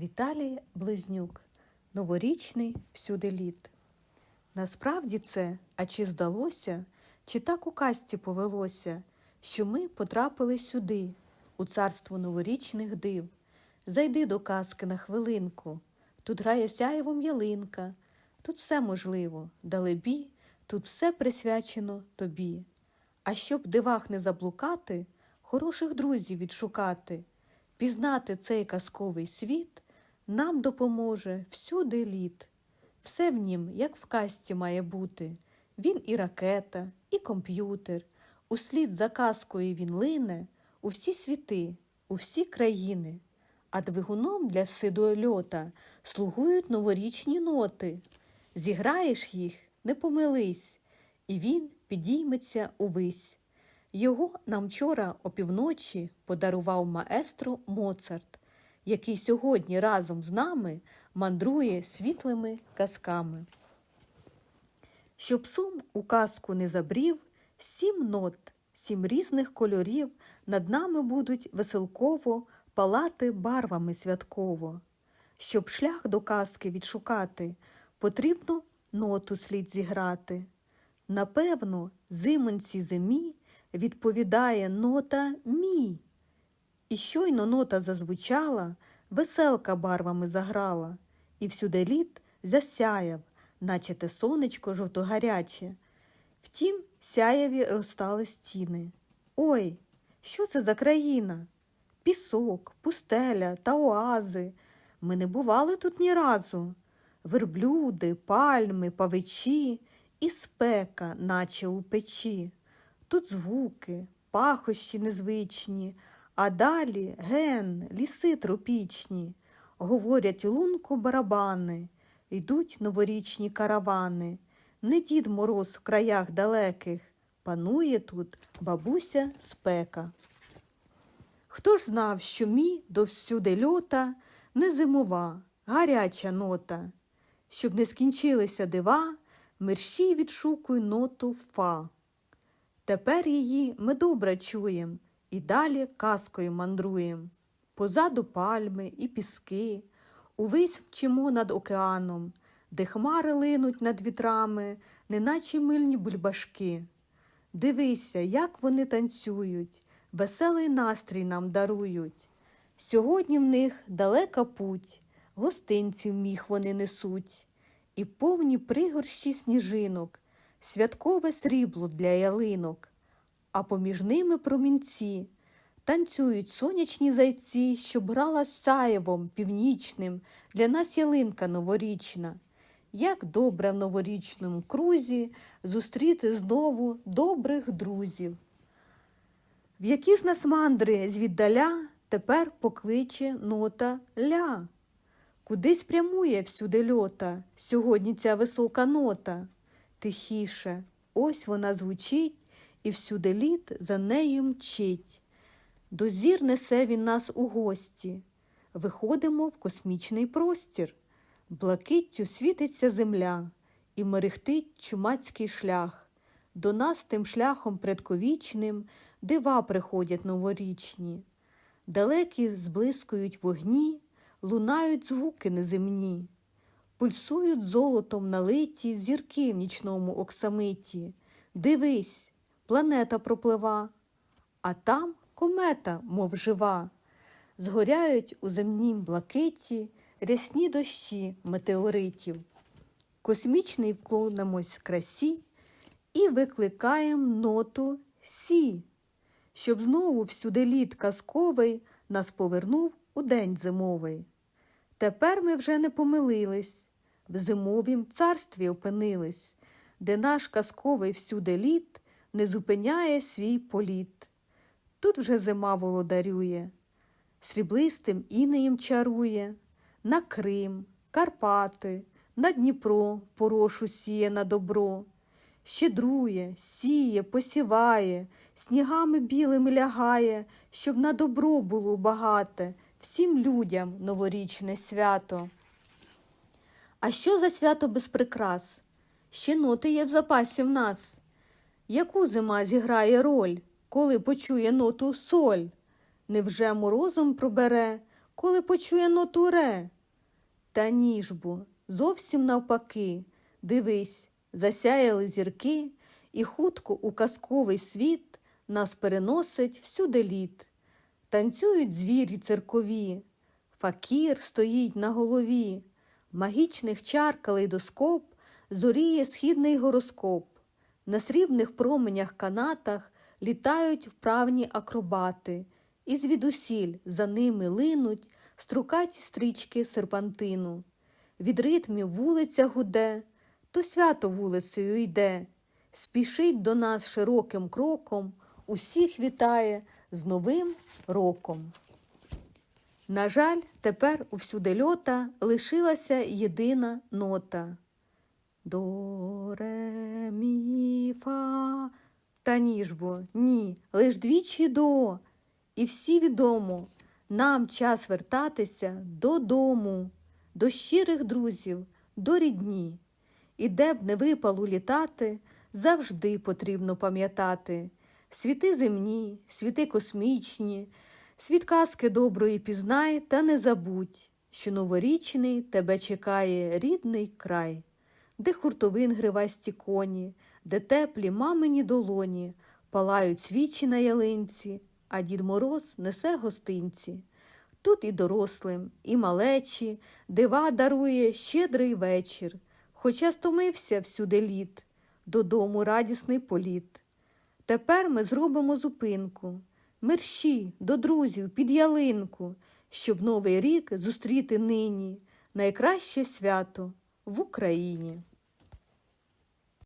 Віталій Близнюк. Новорічний всюди літ. Насправді це, а чи здалося, чи так у казці повелося, що ми потрапили сюди, у царство новорічних див. Зайди до казки на хвилинку. Тут грає сяєвом ялинка, тут все можливо, далебі, тут все присвячено тобі. А щоб дивах не заблукати, хороших друзів відшукати, пізнати цей казковий світ, нам допоможе всюди літ. Все в нім, як в казці, має бути. Він і ракета, і комп'ютер. Услід за казкою він лине у всі світи, у всі країни. А двигуном для сидольота слугують новорічні ноти. Зіграєш їх, не помились, і він підійметься увись. Його нам вчора опівночі подарував маестро Моцарт, який сьогодні разом з нами мандрує світлими казками. Щоб сум у казку не забрів, сім нот, сім різних кольорів над нами будуть веселково палати барвами святково. Щоб шлях до казки відшукати, потрібно ноту слід зіграти. Напевно, зимонці зимі відповідає нота мі. І щойно нота зазвучала, веселка барвами заграла, і всюди літ засяяв, наче те сонечко жовтогаряче. Втім, сяєві розстали стіни. Ой, що це за країна? Пісок, пустеля та оази. Ми не бували тут ні разу. Верблюди, пальми, павичі і спека, наче у печі. Тут звуки, пахощі незвичні, а далі ген, ліси тропічні. Говорять лунку барабани, йдуть новорічні каравани. Не дід мороз в краях далеких, панує тут бабуся спека. Хто ж знав, що мій до всюди льота не зимова, гаряча нота, щоб не скінчилися дива, мерщій відшукуй ноту фа. Тепер її ми добре чуєм і далі казкою мандруєм. Позаду пальми і піски, увесь вчимо над океаном, де хмари линуть над вітрами, неначе мильні бульбашки. Дивися, як вони танцюють, веселий настрій нам дарують. Сьогодні в них далека путь, гостинців міг вони несуть, і повні пригорщі сніжинок, святкове срібло для ялинок, а поміж ними промінці. Танцюють сонячні зайці, що брала сяєвом північним, для нас ялинка новорічна. Як добре в новорічному крузі зустріти знову добрих друзів. В які ж нас мандри звіддаля тепер покличе нота ля. Кудись прямує всюди льота, сьогодні ця висока нота. Тихіше, ось вона звучить, і всюди літ за нею мчить. До зір несе він нас у гості. Виходимо в космічний простір. Блакиттю світиться земля, і мерехтить чумацький шлях. До нас тим шляхом предковічним дива приходять новорічні. Далекі зблискують вогні, лунають звуки неземні, пульсують золотом налиті зірки в нічному оксамиті. Дивись, планета проплива, а там комета, мов жива. Згоряють у земнім блакиті рясні дощі метеоритів. Космічний вклонимось красі і викликаєм ноту Сі, щоб знову всюди літ казковий нас повернув у день зимовий. Тепер ми вже не помилились, в зимовім царстві опинились, де наш казковий всюди літ не зупиняє свій політ. Тут вже зима володарює, сріблистим інеєм чарує, на Крим, Карпати, на Дніпро порошу сіє на добро, щедрує, сіє, посіває, снігами білими лягає, щоб на добро було багате всім людям новорічне свято. А що за свято без прикрас? Ще ноти є в запасі в нас. Яку зима зіграє роль, коли почує ноту соль? Невже морозом пробере коли почує ноту ре. Та ні ж бо, зовсім навпаки. Дивись, засяяли зірки, і хутко у казковий світ нас переносить всюди літ. Танцюють звірі циркові, факір стоїть на голові, магічних чар калейдоскоп зоріє східний гороскоп. На срібних променях канатах літають вправні акробати, і звідусіль за ними линуть струкаті стрічки серпантину. Від ритмів вулиця гуде, то свято вулицею йде, спішить до нас широким кроком, усіх вітає з Новим роком. На жаль, тепер у всюди льота лишилася єдина нота. До ре мі фа. Та ні ж бо, ні, лиш двічі до. І всі відомо, нам час вертатися додому, до щирих друзів, до рідні. І де б не випало літати, завжди потрібно пам'ятати. Світи земні, світи космічні, світ казки доброї пізнай та не забудь, що новорічний тебе чекає рідний край, де хуртовин гривасті коні, де теплі мамині долоні, палають свічі на ялинці, а Дід Мороз несе гостинці. Тут і дорослим, і малечі, дива дарує щедрий вечір, хоча стомився всюди літ, додому радісний політ. Тепер ми зробимо зупинку, мерщі до друзів під ялинку, щоб новий рік зустріти нині, найкраще свято в Україні.